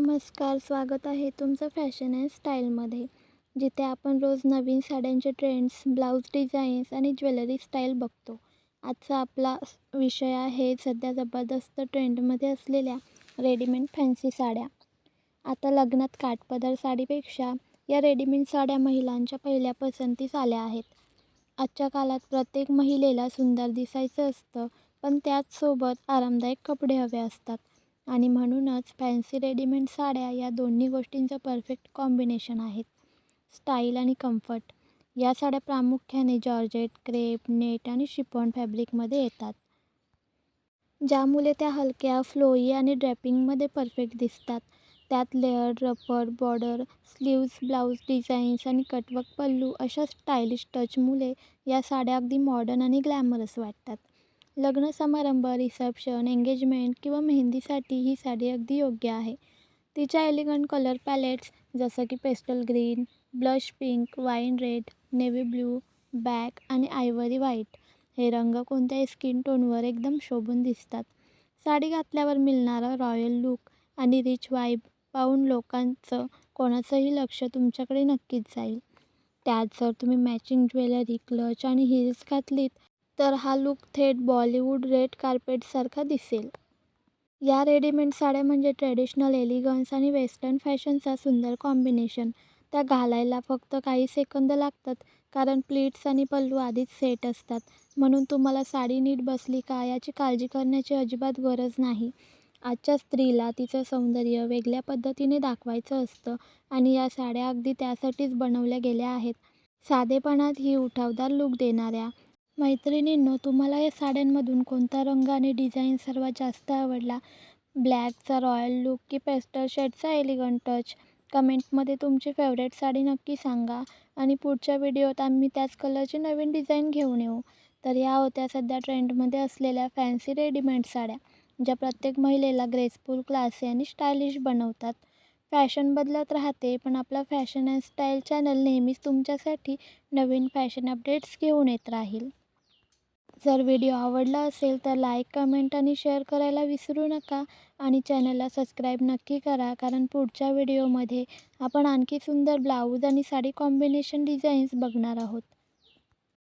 नमस्कार स्वागत आहे तुमचं फॅशन अँड स्टाईलमध्ये. जिथे आपण रोज नवीन साड्यांचे ट्रेंड्स ब्लाऊज डिझाईन्स आणि ज्वेलरी स्टाईल बघतो. आजचा आपला विषय आहे सध्या जबरदस्त ट्रेंडमध्ये असलेल्या रेडीमेड फॅन्सी साड्या. आता लग्नात काठपदर साडीपेक्षा या रेडीमेड साड्या महिलांच्या पहिल्या पसंतीस आल्या आहेत. आजच्या काळात प्रत्येक महिलेला सुंदर दिसायचं असतं पण त्याचसोबत आरामदायक कपडे हवे असतात. आणि म्हणूनच फॅन्सी रेडीमेड साड्या या दोन्ही गोष्टींचं परफेक्ट कॉम्बिनेशन आहेत. स्टाईल आणि कम्फर्ट या साड्या प्रामुख्याने जॉर्जेट क्रेप नेट आणि शिफॉन फॅब्रिकमध्ये येतात. ज्यामुळे त्या हलक्या फ्लोई आणि ड्रॅपिंगमध्ये परफेक्ट दिसतात. त्यात layer rubber border sleeves blouse designs आणि कटवक पल्लू अशा स्टायलिश टचमुळे या साड्या अगदी मॉडर्न आणि ग्लॅमरस वाटतात. लग्न समारंभ रिसेप्शन एंगेजमेंट किंवा मेहंदीसाठी ही साडी अगदी योग्य आहे. तिच्या एलिगंट कलर पॅलेट्स जसं की pastel green blush pink wine red navy blue black आणि आयव्हरी व्हाईट हे रंग कोणत्याही स्किन टोनवर एकदम शोभून दिसतात. साडी घातल्यावर मिळणारा रॉयल लूक आणि रिच वाईब पाहून लोकांचं कोणाचंही लक्ष तुमच्याकडे नक्कीच जाईल. त्यात जर तुम्ही मॅचिंग ज्वेलरी क्लच आणि हिल्स घातलीत तर हा लूक थेट बॉलिवूड रेड कार्पेटसारखा दिसेल. या रेडीमेड साड्या म्हणजे ट्रेडिशनल एलिगन्स आणि वेस्टर्न फॅशनचा सुंदर कॉम्बिनेशन त्या घालायला फक्त काही सेकंद लागतात कारण प्लीट्स आणि पल्लू आधीच सेट असतात. म्हणून तुम्हाला साडी नीट बसली का याची काळजी करण्याची अजिबात गरज नाही. आजच्या स्त्रीला तिचं सौंदर्य वेगळ्या पद्धतीने दाखवायचं असतं आणि या साड्या अगदी त्यासाठीच बनवल्या गेल्या आहेत. साधेपणात ही उठावदार लूक देणाऱ्या मैत्रिणींनो तुम्हाला या साड्यांमधून कोणता रंग आणि डिझाईन सर्वात जास्त आवडला? ब्लॅकचा रॉयल लुक की पेस्टल शेडचा एलिगंट टच कमेंटमध्ये तुमची फेवरेट साडी नक्की सांगा आणि पुढच्या व्हिडिओत आम्ही त्याच कलरची नवीन डिझाईन घेऊन येऊ. तर या होत्या सध्या ट्रेंडमध्ये असलेल्या फॅन्सी रेडीमेड साड्या ज्या प्रत्येक महिलेला ग्रेसफुल क्लासी आणि स्टायलिश बनवतात. फॅशन बदलत राहते पण आपला फॅशन अँड स्टाईल चॅनल नेहमीच तुमच्यासाठी नवीन फॅशन अपडेट्स घेऊन येत राहील. जर व्हिडिओ आवडला असेल तर लाईक कमेंट आणि शेअर करायला विसरू नका आणि चॅनलला सबस्क्राईब नक्की करा. कारण पुढच्या व्हिडिओमध्ये आपण आणखी सुंदर ब्लाऊज आणि साडी कॉम्बिनेशन डिझाईन्स बघणार आहोत.